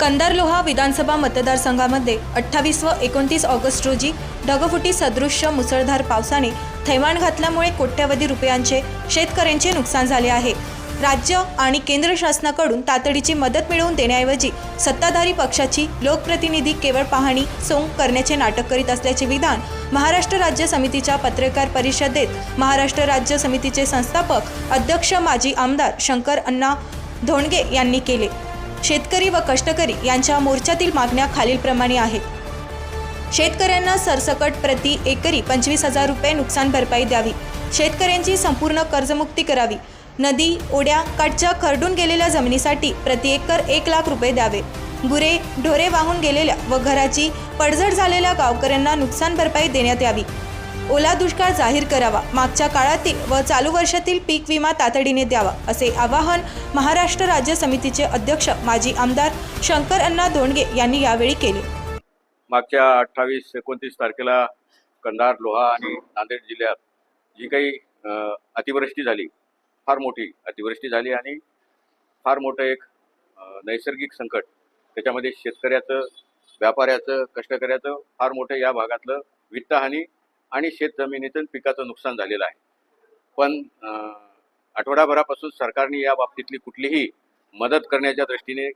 कंदारलोहा विधानसभा मतदारसंघामध्ये अठ्ठावीस व एकोणतीस ऑगस्ट रोजी ढगफुटी सदृश्य मुसळधार पावसाने थैमान घातल्यामुळे कोट्यवधी रुपयांचे शेतकऱ्यांचे नुकसान झाले आहे. राज्य आणि केंद्र शासनाकडून तातडीची मदत मिळवून देण्याऐवजी सत्ताधारी पक्षाची लोकप्रतिनिधी केवळ पाहणी सोंग करण्याचे नाटक करीत असल्याचे विधान महाराष्ट्र राज्य समितीच्या पत्रकार परिषदेत महाराष्ट्र राज्य समितीचे संस्थापक अध्यक्ष माजी आमदार शंकर अण्णा धोंडगे यांनी केले. शेतकरी व कष्टकरी यांच्या मोर्चातील मागण्या खालीलप्रमाणे आहेत. शेतकऱ्यांना सरसकट प्रति एकरी पंचवीस हजार रुपये नुकसान भरपाई द्यावी. शेतकऱ्यांची संपूर्ण कर्जमुक्ती करावी. नदी ओढ्या काठच्या खरडून गेलेल्या जमिनीसाठी प्रति एकर एक लाख रुपये द्यावे. गुरे ढोरे वाहून गेलेल्या व घराची पडझड झालेल्या गावकऱ्यांना नुकसान भरपाई देण्यात यावी. ओला दुष्काळ जाहीर करावा. मागच्या काळातील व चालू वर्षातील पीक विमा तातडीने द्यावा असे आवाहन महाराष्ट्र राज्य समितीचे अध्यक्ष माजी आमदार शंकर अण्णा धोंडगे यांनी यावेळी केले. मागच्या अठ्ठावीस एकोणतीस तारखेला कंधार लोहा आणि नांदेड जिल्ह्यात जी काही अतिवृष्टी झाली फार मोठी अतिवृष्टी झाली आणि फार मोठं एक नैसर्गिक संकट त्याच्यामध्ये शेतकऱ्याचं व्यापाऱ्याचं कष्टकऱ्याचं फार मोठं या भागातलं वित्तहानी आणि शेतजमिनीतून पिकाचं नुकसान झालेलं आहे. पण आठवडाभरापासून सरकारने या बाबतीतली कुठलीही मदत करण्याच्या दृष्टीने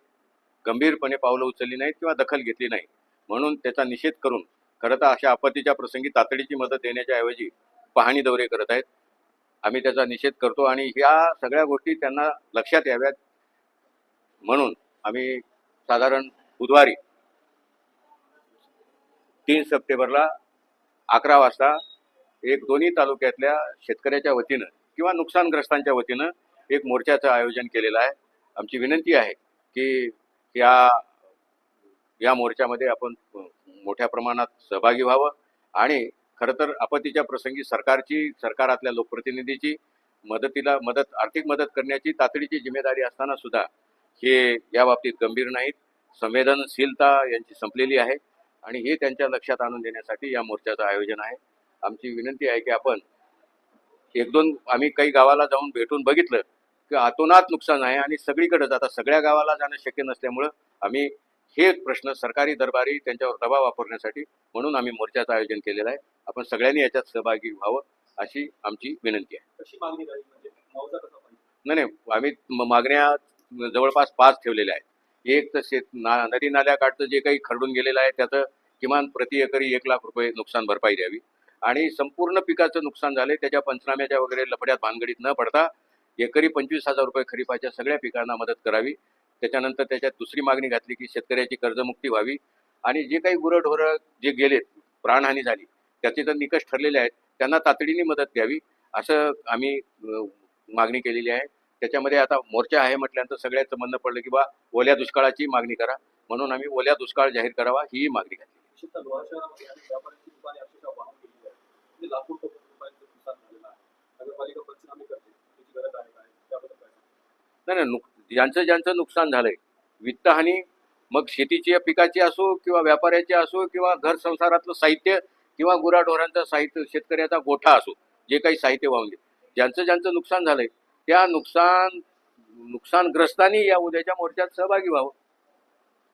गंभीरपणे पावलं उचलली नाहीत किंवा दखल घेतली नाही. म्हणून त्याचा निषेध करून खरं तर अशा आपत्तीच्या प्रसंगी तातडीची मदत देण्याच्या ऐवजी पाहणी दौरे करत आहेत. आम्ही त्याचा निषेध करतो आणि ह्या सगळ्या गोष्टी त्यांना लक्षात याव्यात. म्हणून आम्ही साधारण बुधवारी तीन सप्टेंबरला अकरा वाजता एक दोन्ही तालुक्यातल्या शेतकऱ्याच्या वतीनं किंवा नुकसानग्रस्तांच्या वतीनं एक मोर्चाचं आयोजन केलेलं आहे. आमची विनंती आहे की या या मोर्चामध्ये आपण मोठ्या प्रमाणात सहभागी व्हावं आणि खरं तर आपत्तीच्या प्रसंगी सरकारची सरकारातल्या लोकप्रतिनिधीची मदतीला मदत आर्थिक मदत करण्याची तातडीची जिम्मेदारी असताना सुद्धा हे या बाबतीत गंभीर नाहीत. संवेदनशीलता यांची संपलेली आहे. आणि हे त्यांच्या लक्षात आणून देण्यासाठी या मोर्चाचं आयोजन आहे. आमची विनंती आहे की आपण एक दोन आम्ही काही गावाला जाऊन भेटून बघितलं की अतोनात नुकसान आहे आणि सगळीकडेच आता सगळ्या गावाला जाणं शक्य नसल्यामुळं आम्ही हे प्रश्न सरकारी दरबारी त्यांच्यावर दबाव वापरण्यासाठी म्हणून आम्ही मोर्चाचं आयोजन केलेलं आहे. आपण सगळ्यांनी याच्यात सहभागी व्हावं अशी आमची विनंती आहे. मागणी म्हणजे नाही नाही आम्ही मागण्या जवळपास पाच ठेवलेल्या आहेत. एक तर शेत ना नदी नाल्याकाठचं जे काही खरडून गेलेलं आहे त्याचं किमान प्रति एकरी एक लाख रुपये नुकसान भरपाई द्यावी. आणि संपूर्ण पिकाचं नुकसान झाले त्याच्या पंचनाम्याच्या वगैरे लफड्यात भानगडीत न पडता एकरी पंचवीस हजार रुपये खरीपाच्या सगळ्या पिकांना मदत करावी. त्याच्यानंतर त्याच्यात दुसरी मागणी घातली की शेतकऱ्याची कर्जमुक्ती व्हावी. आणि जे काही गुरंढोरं जे गेलेत प्राणहानी झाली त्याचे तर निकष ठरलेले आहेत त्यांना तातडीने मदत द्यावी असं आम्ही मागणी केलेली आहे. त्याच्यामध्ये आता मोर्चा आहे म्हटल्यानंतर सगळ्याचं म्हणणं पडलं की बा ओल्या दुष्काळाची मागणी करा. म्हणून आम्ही ओल्या दुष्काळ जाहीर करावा ही मागणी घातली. विशेषतः लोहा शहरामध्ये आणि व्यापाऱ्यांची दुकाने अक्षरशः वाहून गेली आहेत. म्हणजे लाखो रुपयांचं नुकसान झालेलं आहे. नगरपालिका पंचनामे करते त्याची गरज आहे काय त्याबद्दल काय नाही नाही नुक ज्यांचं ज्यांचं नुकसान झालंय वित्तहानी मग शेतीची पिकाची असो किंवा व्यापाऱ्याची असो किंवा घर संसारातलं साहित्य किंवा गुराढोरांचं साहित्य शेतकऱ्याचा गोठा असो जे काही साहित्य वाहून ज्यांचं ज्यांचं नुकसान झालंय त्या नुकसान नुकसानग्रस्तांनी या उद्याच्या मोर्चात सहभागी व्हावं.